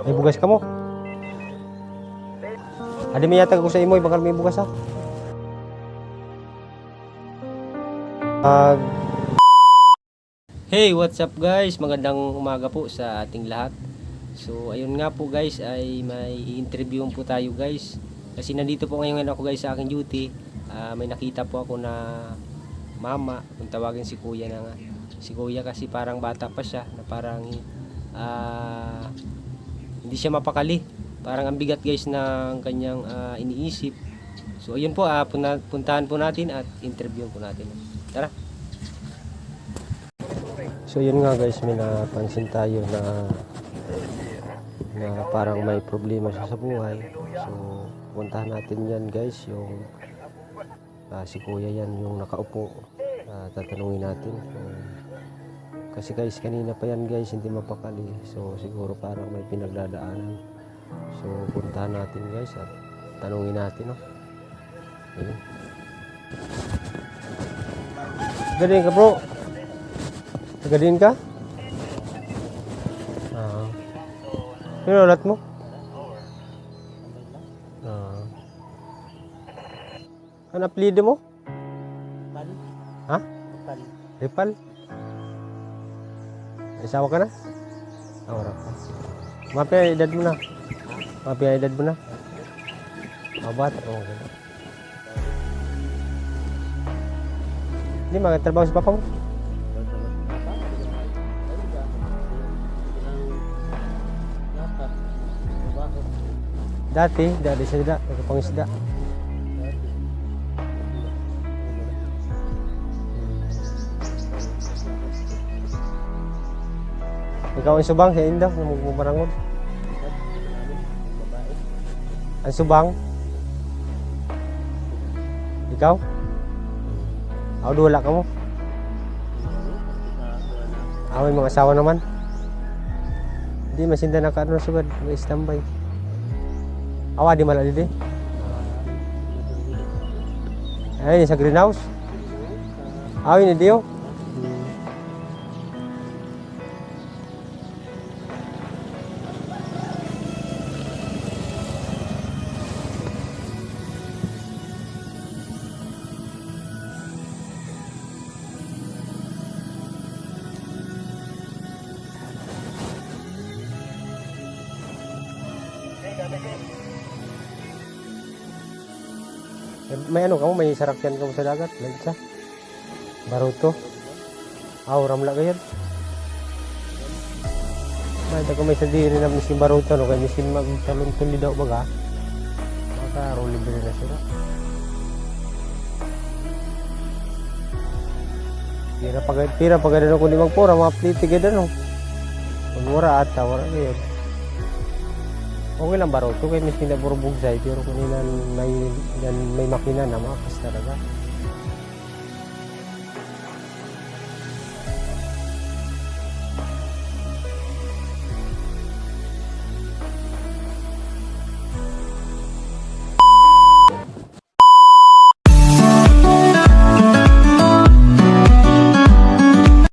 May bugas ka mo. Adi may yatag ako sa imo, bakal may bugas ha. Pag Hey, what's up guys? Magandang umaga po sa ating lahat. So, ayun nga po guys, ay may interview po tayo guys. Kasi nandito po ngayon ako guys sa aking duty. Ah, may nakita po ako na mama, kung tawagin si kuya na nga. Si kuya kasi parang bata pa siya, na parang ah, hindi siya mapakali. Parang ang bigat guys ng kanyang ah, iniisip. So, ayun po, puna- puntahan po natin at interview po natin. Tara! So yun nga guys, may napansin tayo na na parang may problema siya sa buhay. So puntahan natin yan guys, yung ah, si kuya yan yung nakaupo. Ah, tatanungin natin. So, kasi guys, kanina pa yan guys, hindi mapakali. So siguro parang may pinagdadaanan. So puntahan natin guys at tanungin natin. No? Ayun. Galing ka bro. Tagadin ka? Ah. Sino ulat mo? Ah. Ano apelido mo? Pal. Ha? Pal. Ripal? May Asawa ka na? Ah, wala pa. Mapia edad mo na. Mapia edad mo na. Ah, bata pa mo. Hindi, magtatrabaho si papa mo. Dati, dati sa isda, Ikaw ang subang sa indaw, na magbumarangod. Ang subang? Ikaw? Ako wala ka mo. Ako may mga asawa naman. Hindi, masinda na ka ano sugad, may standby. Awa di malali di. Ay, sa greenhouse. Awin ni Dio. May ano ka may sarakyan ka sa dagat, lansa. Baruto. Aw, ramla ka yan. May ko may sadiri na miskin baruto, no? Kaya miskin magtalon tuli daw baga. Maka, roli libre na sila. Tira pag tira pag ano ko di magpura, mga pliti gada no. Magmura at wala ngayon. Okay lang baruto, kaya miskin na burubog sa pero kung ilan may, may makina na makas talaga.